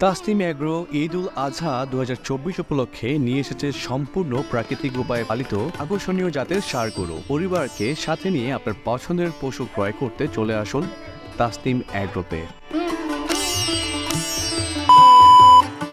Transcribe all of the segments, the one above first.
Tasnim agro Eid ul Azha দু হাজার চব্বিশ উপলক্ষে নিয়ে এসেছে সম্পূর্ণ প্রাকৃতিক উপায়ে পালিত আকর্ষণীয় জাতের সার গরু। পরিবারকে সাথে নিয়ে আপনার পছন্দের পশু ক্রয় করতে চলে আসুন তাসনিম অ্যাগ্রোতে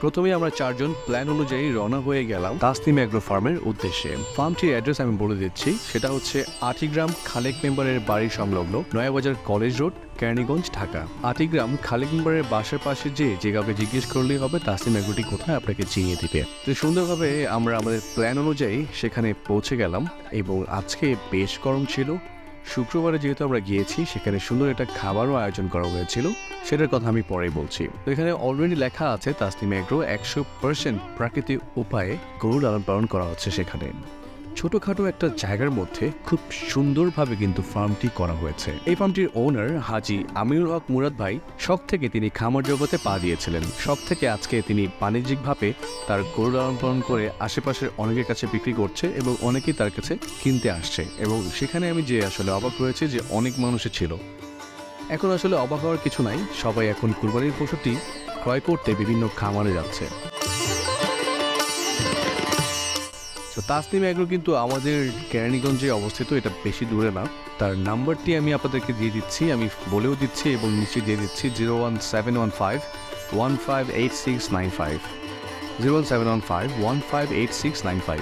প্রথমে আমরা চারজন প্ল্যান অনুযায়ী রওনা হয়ে গেলাম তাসনিম অ্যাগ্রো ফার্মের উদ্দেশ্যে। ফার্মটির অ্যাড্রেস আমি বলে দিচ্ছি। সেটা হচ্ছে আটিগ্রাম খালেক মেম্বারের বাড়ি সংলগ্ন নয়াবাজার কলেজ রোড কেরানীগঞ্জ, ঢাকা। আটিগ্রাম খালেক মেম্বারের বাসার পাশে যে যে কাউকে জিজ্ঞেস করলেই হবে, তাসনিম অ্যাগ্রোটি কোথায় আপনাকে চিনিয়ে দিবে। তো সুন্দরভাবে আমরা আমাদের প্ল্যান অনুযায়ী সেখানে পৌঁছে গেলাম এবং আজকে বেশ গরম ছিল। শুক্রবারে যেহেতু আমরা গিয়েছি, সেখানে সুন্দর একটা খাবারও আয়োজন করা হয়েছিল। সেটার কথা আমি পরে বলছি। তো এখানে অলরেডি লেখা আছে, তাসনিম এগ্রো একশো পার্সেন্ট প্রাকৃতিক উপায়ে গরু লালন পালন করা হচ্ছে সেখানে। ছোটখাটো একটা জায়গার মধ্যে খুব সুন্দরভাবে কিন্তু ফার্মটি করা হয়েছে। এই ফার্মটির ওনার হাজি আমিরুল হক মুরাদ ভাই শখ থেকে তিনি খামার জগতে পা দিয়েছিলেন। শখ থেকে আজকে তিনি বাণিজ্যিকভাবে তার গরু লালন পালন করে আশেপাশের অনেকের কাছে বিক্রি করছে এবং অনেকেই তার কাছে কিনতে আসছে এবং সেখানে আমি যে আসলে অবাক হয়েছে যে অনেক মানুষের ছিল। এখন আসলে অবাক হওয়ার কিছু নাই। সবাই এখন কুরবানির পশুটি ক্রয় করতে বিভিন্ন খামারে যাচ্ছে। তো তাসনিম এগ্রো কিন্তু আমাদের কেরানীগঞ্জে অবস্থিত, এটা বেশি দূরে না। তার নাম্বারটি আমি আপনাদেরকে দিয়ে দিচ্ছি, আমি বলেও দিচ্ছি এবং নিচে দিয়ে দিচ্ছি zero one seven one five one five eight six nine five zero one seven one five one five eight six nine five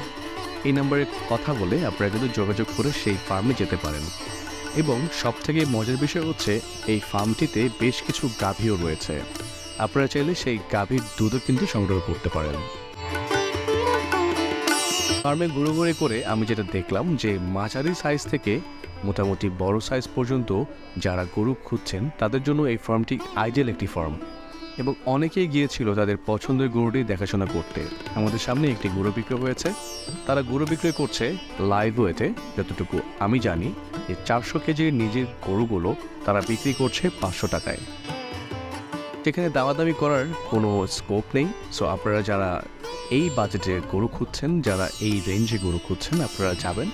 এই নাম্বারে কথা বলে আপনারা কিন্তু যোগাযোগ করে সেই ফার্মে যেতে পারেন। এবং সবথেকে মজার বিষয় হচ্ছে, এই ফার্মটিতে বেশ কিছু গাভীও রয়েছে। আপনারা চাইলে সেই গাভীর দুধও কিন্তু সংগ্রহ করতে পারেন। ফার্মে ঘুরে করে আমি যেটা দেখলাম যে মাঝারি সাইজ থেকে মোটামুটি বড় সাইজ পর্যন্ত যারা গরু খুঁজছেন, তাদের জন্য এই ফার্মটি আইডিয়াল একটি ফার্ম এবং অনেকেই গিয়েছিল তাদের পছন্দের গরুটি দেখাশোনা করতে। আমাদের সামনে একটি গরু বিক্রয় হয়েছে। তারা গরু বিক্রয় করছে লাইভ ওয়েতে যতটুকু আমি জানি, যে চারশো কেজির নিজের গরুগুলো তারা বিক্রি করছে পাঁচশো টাকায়। সেখানে দামাদামি করার কোনো স্কোপ নেই। সো আপনারা যারা এই বাজেটে গরু খুঁজছেন, যারা এই রেঞ্জে গরু খুঁজছেন, আপনারা যাবেন।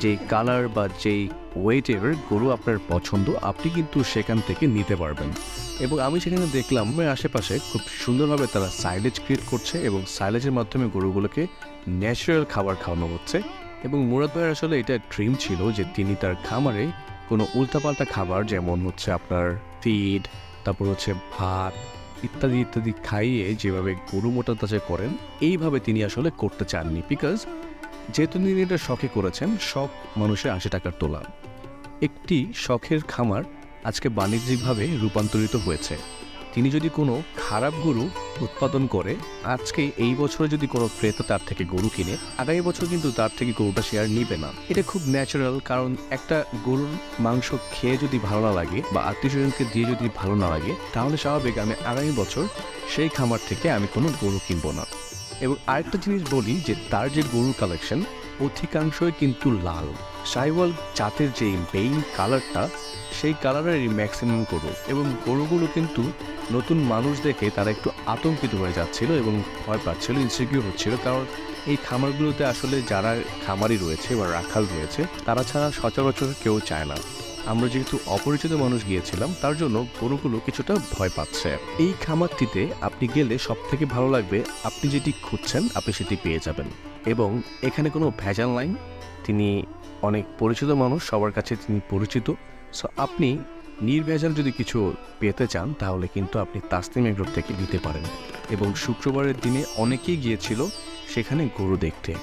যে কালার বা যেই ওয়েটের গরু আপনার পছন্দ, আপনি কিন্তু সেখান থেকে নিতে পারবেন। এবং আমি সেখানে দেখলাম আশেপাশে খুব সুন্দরভাবে তারা সাইলেজ ক্রিয়েট করছে এবং সাইলেজের মাধ্যমে গরুগুলোকে ন্যাচারাল খাবার খাওয়ানো হচ্ছে। এবং মুরাদ ভাইয়ের আসলে এটা ড্রিম ছিল যে তিনি তার খামারে কোনো উল্টাপাল্টা খাবার, যেমন হচ্ছে আপনার ফিড তারপর হচ্ছে ভাত ইত্যাদি ইত্যাদি খাইয়ে যেভাবে গরু মোটা তাজা করেন, এইভাবে তিনি আসলে করতে চাননি। বিকজ যেহেতু তিনি এটা শখে করেছেন, শখ মানুষের আশি টাকার তোলা। একটি শখের খামার আজকে বাণিজ্যিকভাবে রূপান্তরিত হয়েছে। তিনি যদি কোনো খারাপ গরু উৎপাদন করে, আজকে এই বছরে যদি কোনো ক্রেতা তার থেকে গরু কিনে, আগামী বছর কিন্তু তার থেকে গরুটা শেয়ার নিবে না। এটা খুব ন্যাচারাল কারণ একটা গরুর মাংস খেয়ে যদি ভালো না লাগে বা আত্মীয় স্বজনকে দিয়ে যদি ভালো না লাগে, তাহলে স্বাভাবিক আমি আগামী বছর সেই খামার থেকে আমি কোনো গরু কিনবো না। এবং আরেকটা জিনিস বলি যে তার যে গরুর কালেকশন অধিকাংশই কিন্তু লাল। সাইওয়াল জাতের যে মেইন কালারটা সেই কালারেরই ম্যাক্সিমাম গরু। এবং গরুগুলো কিন্তু নতুন মানুষ দেখে তারা একটু আতঙ্কিত হয়ে যাচ্ছিল এবং ভয় পাচ্ছিল ইনসিকিউর হচ্ছিল। কারণ এই খামারগুলোতে আসলে যারা খামারি রয়েছে বা রাখাল রয়েছে, তারা ছাড়া সচরাচর কেউ চায় না। আমরা যেহেতু অপরিচিত মানুষ গিয়েছিলাম, তার জন্য গরুগুলো কিছুটা ভয় পাচ্ছে। এই খামারটিতে আপনি গেলে সব থেকে ভালো লাগবে, আপনি যেটি খুঁজছেন, আপনি সেটি পেয়ে যাবেন। এবং এখানে কোনো ভেজাল নাই, তিনি অনেক পরিচিত মানুষ, সবার কাছে তিনি পরিচিত। সো আপনি নির্ভেজাল যদি কিছু পেতে চান, তাহলে কিন্তু আপনি তাসনিম এগ্রোপ থেকে নিতে পারেন। এবং শুক্রবারের দিনে অনেকেই গিয়েছিল, সেখানে গরু দেখতে।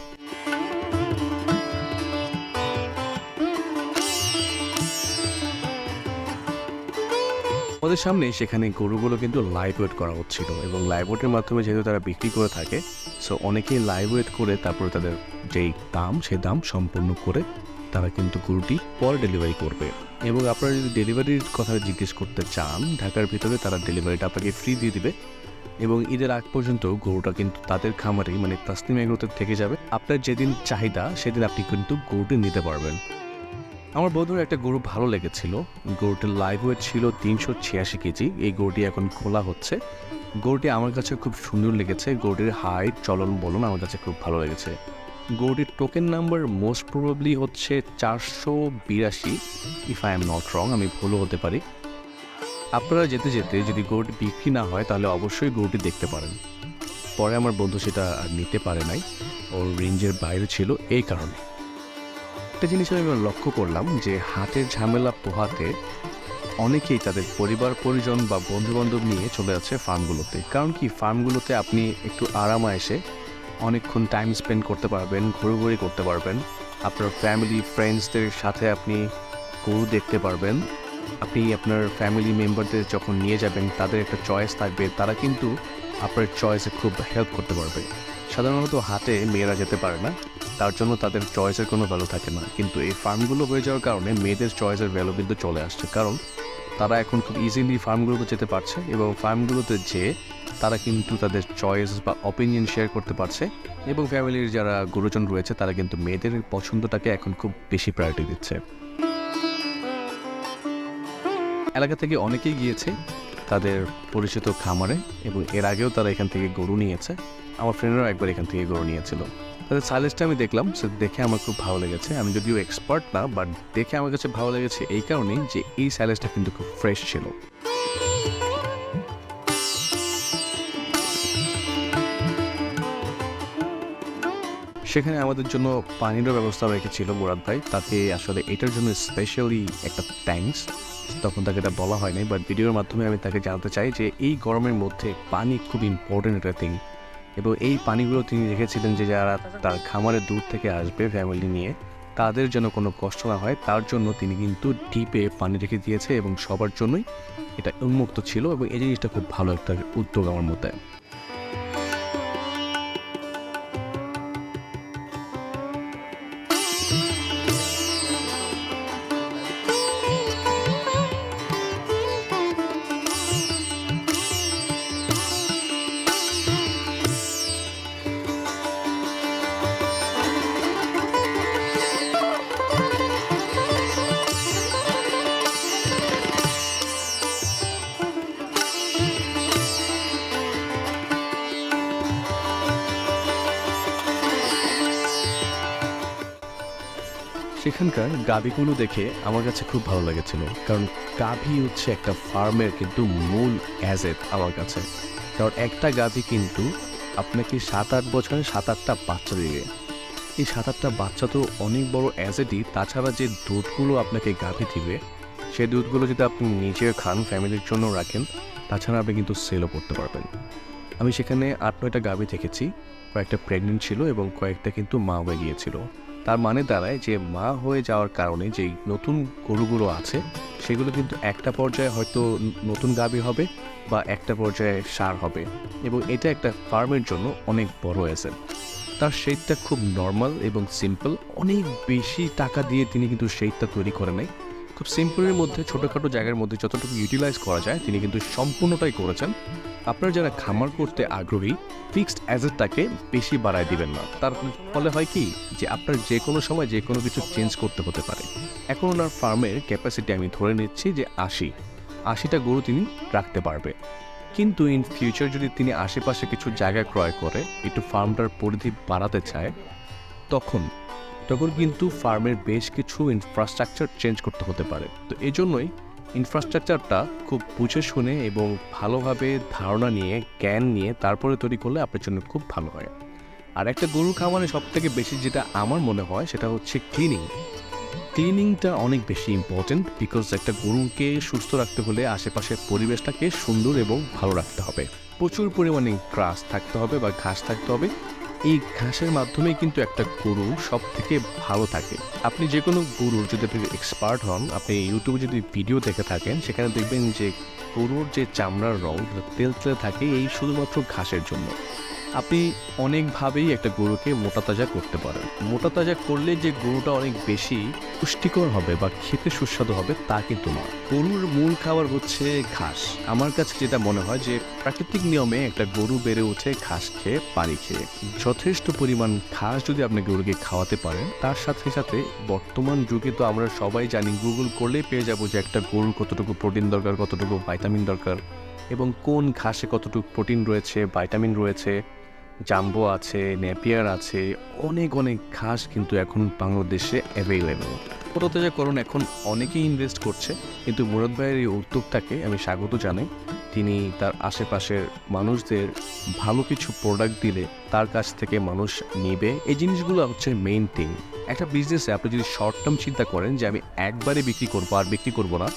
আমাদের সামনে সেখানে গরুগুলো কিন্তু লাইভ ওয়েট করা হচ্ছিল এবং লাইভ ওয়েটের মাধ্যমে যেহেতু তারা বিক্রি করে থাকে সো অনেকেই লাইভ ওয়েট করে তারপরে তাদের যেই দাম, সেই দাম সম্পূর্ণ করে তারা কিন্তু গরুটি পর ডেলিভারি করবে। এবং আপনারা যদি ডেলিভারির কথা জিজ্ঞেস করতে চান, ঢাকার ভিতরে তারা ডেলিভারিটা আপনাকে ফ্রি দিয়ে দিবে এবং ঈদের আগ পর্যন্ত গরুটা কিন্তু তাদের খামারেই মানে তাসনিম এগুলোতে থেকে যাবে। আপনার যেদিন চাহিদা, সেদিন আপনি কিন্তু গরুটি নিতে পারবেন। আমার বন্ধুর একটা গরু ভালো লেগেছিল। গরুটির লাইভ ওয়েট ছিল তিনশো ছিয়াশি কেজি। এই গরুটি এখন খোলা হচ্ছে। গরুটি আমার কাছে খুব সুন্দর লেগেছে। গরুটির হাইট চলন বলুন আমার কাছে খুব ভালো লেগেছে। গরুটির টোকেন নাম্বার মোস্ট প্রবাবলি হচ্ছে চারশো বিরাশি। If I am not wrong আমি ভুলও হতে পারি। আপনারা যেতে যেতে যদি গরুটি বিক্রি না হয়, তাহলে অবশ্যই গরুটি দেখতে পারেন। পরে আমার বন্ধু সেটা নিতে পারে নাই। ওর রেঞ্জের বাইরে ছিল এই কারণে। একটা জিনিস আমি লক্ষ্য করলাম যে হাটের ঝামেলা পোহাতে অনেকেই তাদের পরিবার, পরিজন বা বন্ধুবান্ধব নিয়ে চলে যাচ্ছে ফার্মগুলোতে। কারণ কি, ফার্মগুলোতে আপনি একটু আরামা এসে অনেকক্ষণ টাইম স্পেন্ড করতে পারবেন, ঘুরোঘুরি করতে পারবেন। আপনার ফ্যামিলি ফ্রেন্ডসদের সাথে আপনি গরু দেখতে পারবেন। আপনি আপনার ফ্যামিলি মেম্বারদের যখন নিয়ে যাবেন, তাদের একটা চয়েস থাকবে। তারা কিন্তু আপনার চয়েসে খুব হেল্প করতে পারবে। সাধারণত হাটে মেয়েরা যেতে পারে না, তার জন্য তাদের চয়েসের কোনো ভ্যালু থাকে না। কিন্তু এই ফার্মগুলো হয়ে যাওয়ার কারণে মেয়েদের চয়েসের ভ্যালু কিন্তু চলে আসছে। কারণ তারা এখন খুব ইজিলি ফার্মগুলোতে যেতে পারছে এবং ফার্মগুলোতে যেয়ে তারা কিন্তু তাদের চয়েস বা অপিনিয়ন শেয়ার করতে পারছে এবং ফ্যামিলির যারা গুরুজন রয়েছে, তারা কিন্তু মেয়েদের পছন্দটাকে এখন খুব বেশি প্রায়োরিটি দিচ্ছে। এলাকা থেকে অনেকেই গিয়েছে তাদের পরিচিত খামারে এবং এর আগেও তারা এখান থেকে গরু নিয়েছে। আমার ফ্রেন্ডরাও একবার এখান থেকে গরু নিয়েছিল। তাদের সাইলেজটা আমি দেখলাম, সে দেখে আমার খুব ভালো লেগেছে। আমি যদিও এক্সপার্ট না বাট দেখে আমার কাছে ভালো লেগেছে এই কারণেই যে এই সাইলেজটা কিন্তু খুব ফ্রেশ ছিল। সেখানে আমাদের জন্য পানিরও ব্যবস্থা রেখেছিল মুরাদ ভাই। তাকে আসলে এটার জন্য স্পেশালি একটা থ্যাঙ্কস তখন তাকে এটা বলা হয়নি বাট ভিডিওর মাধ্যমে আমি তাকে জানতে চাই যে এই গরমের মধ্যে পানি খুব ইম্পর্টেন্ট একটা থিং এবং এই পানিগুলো তিনি রেখেছিলেন যে যারা তার খামারে দূর থেকে আসবে ফ্যামিলি নিয়ে, তাদের যেন কোনো কষ্ট না হয়, তার জন্য তিনি কিন্তু ডিপে পানি রেখে দিয়েছে এবং সবার জন্যই এটা উন্মুক্ত ছিল এবং এই জিনিসটা খুব ভালো একটা উদ্যোগ আমার মতে। সেখানকার গাভীগুলো দেখে আমার কাছে খুব ভালো লেগেছিল, কারণ গাভী হচ্ছে একটা ফার্মের কিন্তু মূল অ্যাজেট আমার কাছে। কারণ একটা গাভী কিন্তু আপনাকে সাত আট বছরে সাত আটটা বাচ্চা দিবে এই সাত আটটা বাচ্চা তো অনেক বড় অ্যাজেটই তাছাড়া যে দুধগুলো আপনাকে গাভী দিবে সেই দুধগুলো যদি আপনি নিজে খান, ফ্যামিলির জন্য রাখেন, তাছাড়া আপনি কিন্তু সেলও করতে পারবেন। আমি সেখানে আট নয়টা গাভী দেখেছি, কয়েকটা প্রেগনেন্ট ছিল এবং কয়েকটা কিন্তু মা হয়ে গিয়েছিল। তার মানে দাঁড়ায় যে মা হয়ে যাওয়ার কারণে যেই নতুন গরুগুলো আছে, সেগুলো কিন্তু একটা পর্যায়ে হয়তো নতুন গাভী হবে বা একটা পর্যায়ে সার হবে এবং এটা একটা ফার্মের জন্য অনেক বড় অ্যাসেট। তার শেডটা খুব নর্মাল এবং সিম্পল, অনেক বেশি টাকা দিয়ে তিনি কিন্তু শেডটা তৈরি করে নেয়। খুব সিম্পলের মধ্যে, ছোটোখাটো জায়গার মধ্যে যতটুকু ইউটিলাইজ করা যায়, তিনি কিন্তু সম্পূর্ণটাই করেছেন। আপনারা যারা খামার করতে আগ্রহী ফিক্সড অ্যাসেটটাকে বেশি বাড়ায় দিবেন না। তার ফলে হয় কি যে আপনার যে কোনো সময় যে কোনো কিছু চেঞ্জ করতে হতে পারে। এখন ওনার ফার্মের ক্যাপাসিটি আমি ধরে নিচ্ছি যে আশি। আশিটা গরু তিনি রাখতে পারবে। কিন্তু ইন ফিউচার যদি তিনি আশেপাশে কিছু জায়গা ক্রয় করে, একটু ফার্মটার পরিধি বাড়াতে চায়, তখন তখন কিন্তু ফার্মের বেশ কিছু ইনফ্রাস্ট্রাকচার চেঞ্জ করতে হতে পারে। তো এই জন্যই ইনফ্রাস্ট্রাকচারটা খুব বুঝে শুনে এবং ভালোভাবে ধারণা নিয়ে, জ্ঞান নিয়ে তারপরে তৈরি করলে আপনার জন্য খুব ভালো হয়। আর একটা গরু খামারে সব থেকে বেশি যেটা আমার মনে হয় সেটা হচ্ছে ক্লিনিং ক্লিনিংটা অনেক বেশি ইম্পর্টেন্ট বিকজ একটা গরুকে সুস্থ রাখতে হলে আশেপাশের পরিবেশটাকে সুন্দর এবং ভালো রাখতে হবে। প্রচুর পরিমাণে গ্রাস থাকতে হবে বা ঘাস থাকতে হবে। এই ঘাসের মাধ্যমেই কিন্তু একটা গরু সব থেকে ভালো থাকে। আপনি যে কোনো গরুর যদি আপনি এক্সপার্ট হন, আপনি ইউটিউবে যদি ভিডিও দেখে থাকেন, সেখানে দেখবেন যে গরুর যে চামড়ার রং, তেল তেলে থাকে, এই শুধুমাত্র ঘাসের জন্য। আপনি অনেকভাবেই একটা গরুকে মোটা তাজা করতে পারেন। মোটা তাজা করলে যে গরুটা অনেক বেশি পুষ্টিকর হবে বা খেতে সুস্বাদু হবে তা কিন্তু নয়। গরুর মূল খাবার হচ্ছে ঘাস। আমার কাছে যেটা মনে হয় যে প্রাকৃতিক নিয়মে একটা গরু বেড়ে ওঠে ঘাস খেয়ে, পানি খেয়ে। যথেষ্ট পরিমাণ ঘাস যদি আপনি গরুকে খাওয়াতে পারেন, তার সাথে সাথে বর্তমান যুগে তো আমরা সবাই জানি, গুগল করলেই পেয়ে যাব যে একটা গরুর কতটুকু প্রোটিন দরকার, কতটুকু ভাইটামিন দরকার এবং কোন ঘাসে কতটুকু প্রোটিন রয়েছে, ভাইটামিন রয়েছে। জাম্বো আছে, নেপিয়ার আছে, অনেক অনেক ঘাস কিন্তু এখন বাংলাদেশে অ্যাভেলেবেল করুন, এখন অনেকেই ইনভেস্ট করছে, কিন্তু মুরাদ ভাইয়ের এই উদ্যোগটাকে আমি স্বাগত জানাই। তিনি তার আশেপাশের মানুষদের ভালো কিছু প্রোডাক্ট দিলে তার কাছ থেকে মানুষ নেবে। এই জিনিসগুলো হচ্ছে মেইন থিং একটা বিজনেসে আপনি যদি শর্ট টার্ম চিন্তা করেন যে আমি একবারে বিক্রি করব আর বিক্রি করব না,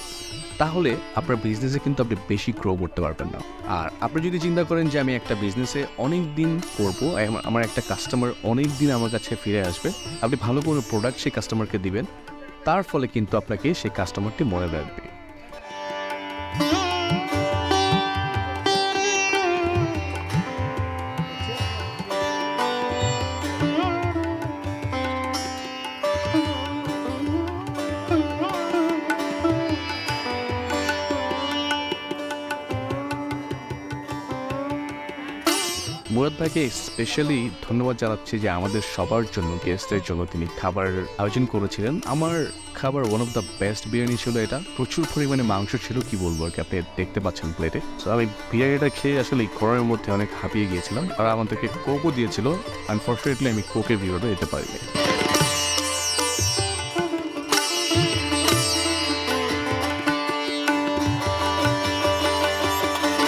তাহলে আপনার বিজনেসে কিন্তু আপনি বেশি গ্রো করতে পারবেন না। আর আপনি যদি চিন্তা করেন যে আমি একটা বিজনেসে অনেক দিন করব, আমার- একটা কাস্টমার অনেক দিন আমার কাছে ফিরে আসবে, আপনি ভালো কোনো প্রোডাক্ট সেই কাস্টমারকে দিবেন, তার ফলে কিন্তু আপনাকে সেই কাস্টমারটি মনে রাখবে। মুরাদ ভাইকে স্পেশালি ধন্যবাদ জানাচ্ছি যে আমাদের সবার জন্য গেস্টদের জন্য তিনি খাবার আয়োজন করেছিলেন। আমার খাবার one of the best biryani ছিল এটা। প্রচুর পরিমাণে মাংস ছিল, কি বলব আর কি, আপনি দেখতে পাচ্ছেন প্লেটে তো আমি বিরিয়ানিটা খেয়ে আসলে গরমের মধ্যে অনেক হাঁপিয়ে গিয়েছিলাম। আর আমাদেরকে কোকও দিয়েছিল। আনফর্চুনেটলি আমি কোকের ভিডিওটা যেতে পারিনি।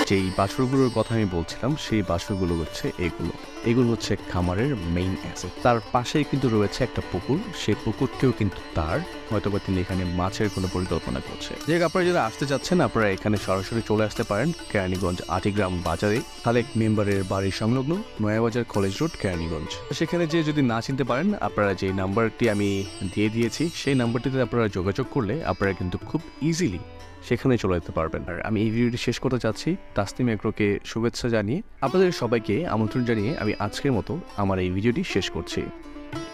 যেই বাছুরগুলোর কথা আমি বলছিলাম, সেই বাছুরগুলো হচ্ছে এগুলো। এগুলো হচ্ছে খামারের মেইন অ্যাসেট তার পাশেই কিন্তু রয়েছে একটা পুকুর। সেই পুকুরটিও কিন্তু তার, হয়তোবা তিনি এখানে মাছের কোনো পরিকল্পনা করছে। যে আপনারা যারা আসতে চাচ্ছেন, আপনারা এখানে সরাসরি চলে আসতে পারেন কেরানীগঞ্জ আটিগ্রাম বাজারে। খালেক মেম্বারের বাড়ির সংলগ্ন নয়াবাজার কলেজ রোড, কেরানীগঞ্জ। সেখানে যে যদি না চিনতে পারেন, আপনারা যে নাম্বারটি আমি দিয়ে দিয়েছি, সেই নাম্বারটিতে আপনারা যোগাযোগ করলে আপনারা কিন্তু খুব ইজিলি সেখানে চলে যেতে পারবেন। আর আমি এই ভিডিওটি শেষ করতে চাচ্ছি তাসনিম এগ্রোকে শুভেচ্ছা জানিয়ে আপনাদের সবাইকে আমন্ত্রণ জানিয়ে আমি আজকের মতো আমার এই ভিডিওটি শেষ করছি।